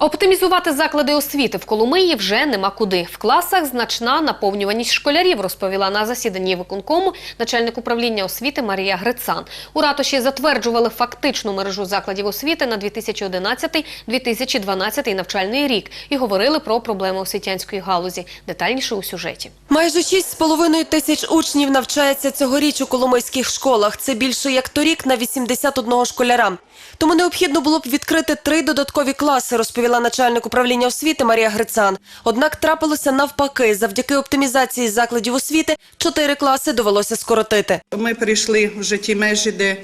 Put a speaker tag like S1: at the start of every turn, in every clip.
S1: Оптимізувати заклади освіти в Коломиї вже нема куди. В класах значна наповнюваність школярів, розповіла на засіданні виконкому начальник управління освіти Марія Грицан. У ратуші затверджували фактичну мережу закладів освіти на 2011-2012 навчальний рік і говорили про проблеми освітянської галузі. Детальніше у сюжеті.
S2: Майже 6,5 тисяч учнів навчається цьогоріч у коломийських школах. Це більше як торік на 81 школяра. Тому необхідно було б відкрити три додаткові класи, розповіла начальник управління освіти Марія Грицан. Однак трапилося навпаки. Завдяки оптимізації закладів освіти чотири класи довелося скоротити.
S3: Ми перейшли вже ті межі, де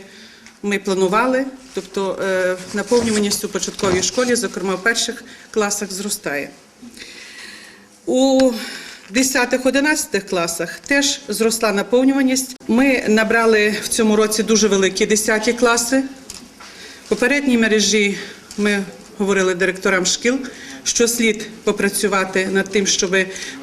S3: ми планували, тобто е, наповнюваність у початковій школі, зокрема в перших класах, зростає. У 10-11 класах теж зросла наповнюваність. Ми набрали в цьому році дуже великі 10 класи. В попередній мережі ми говорили директорам шкіл, що слід попрацювати над тим, щоб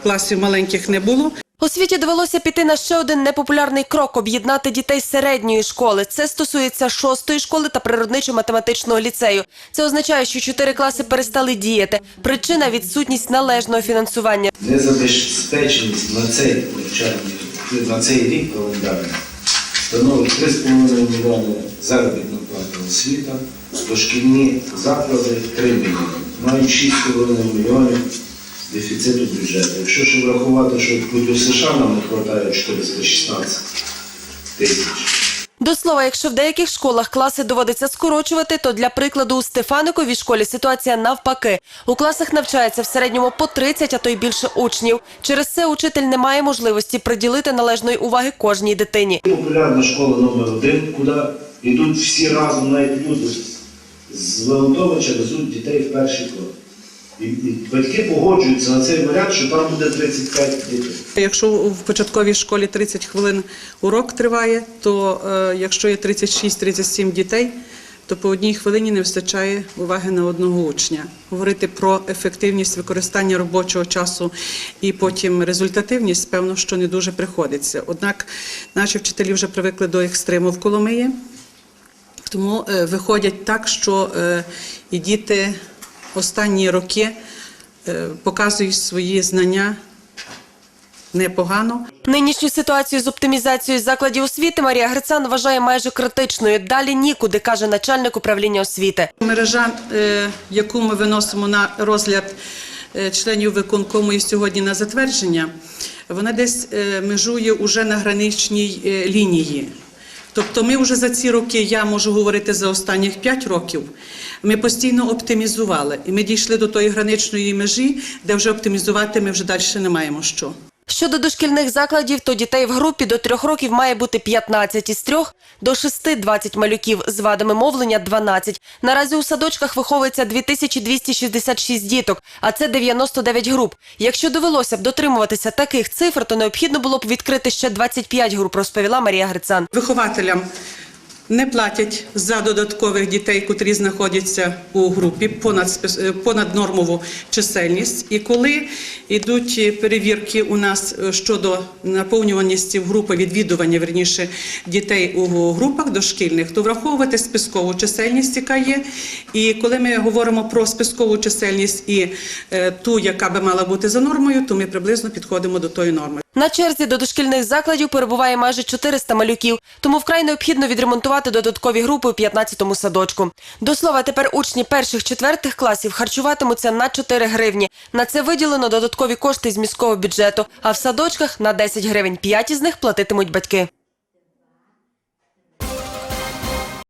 S3: класів маленьких не було.
S2: Освіті довелося піти на ще один непопулярний крок об'єднати дітей середньої школи. Це стосується шостої школи та природничо-математичного ліцею. Це означає, що чотири класи перестали діяти. Причина відсутність належного фінансування.
S4: Незабезпеченість на цей навчальний, на цей рік календарний становить 3,5 мільйони заробітна плата освіта, дошкільні заклади 3 мільйони. Мають 6,5 мільйонів дефіциту бюджету. Якщо ще врахувати, що в США нам не вистачає 416 тисяч.
S2: До слова, якщо в деяких школах класи доводиться скорочувати, то для прикладу у Стефаниковій школі ситуація навпаки. У класах навчається в середньому по 30, а то й більше учнів. Через це учитель не має можливості приділити належної уваги кожній дитині.
S4: Популярна школа номер один, куди йдуть всі разом, навіть люди з Леонтовича везуть дітей в перший клас. Батьки погоджуються на цей варіант, що там буде 35 дітей.
S3: Якщо в початковій школі 30 хвилин урок триває, то е, якщо є 36-37 дітей, то по одній хвилині не вистачає уваги на одного учня. Говорити про ефективність використання робочого часу і потім результативність, певно, що не дуже приходиться. Однак наші вчителі вже привикли до екстриму в Коломиї, тому е, виходять так, що е, і діти останні роки е, показують свої знання непогано.
S2: Нинішню ситуацію з оптимізацією закладів освіти Марія Грицан вважає майже критичною. Далі нікуди, каже начальник управління освіти.
S3: Мережа, е, яку ми виносимо на розгляд е, членів виконкому і сьогодні на затвердження, вона десь межує уже на граничній лінії. Тобто ми вже за ці роки, я можу говорити за останніх 5 років, ми постійно оптимізували. І ми дійшли до тої граничної межі, де вже оптимізувати ми вже далі не маємо що.
S2: Щодо дошкільних закладів, то дітей в групі до трьох років має бути 15, із трьох до 6 – 20 малюків, з вадами мовлення – 12. Наразі у садочках виховується 2266 діток, а це 99 груп. Якщо довелося б дотримуватися таких цифр, то необхідно було б відкрити ще 25 груп, розповіла Марія Грицан.
S3: Вихователям не платять за додаткових дітей, котрі знаходяться у групі понад е, понад нормову чисельність. І коли йдуть е, перевірки у нас е, щодо наповнюваності в групи відвідування верніше дітей у групах дошкільних, то враховувати спискову чисельність, яка є. І коли ми говоримо про спискову чисельність і ту, яка би мала бути за нормою, то ми приблизно підходимо до тої норми.
S2: На черзі до дошкільних закладів перебуває майже 400 малюків, тому вкрай необхідно відремонтувати додаткові групи у 15-му садочку. До слова, тепер учні перших-четвертих класів харчуватимуться на 4 гривні. На це виділено додаткові кошти з міського бюджету, а в садочках на 10 гривень. П'ять із них платитимуть батьки.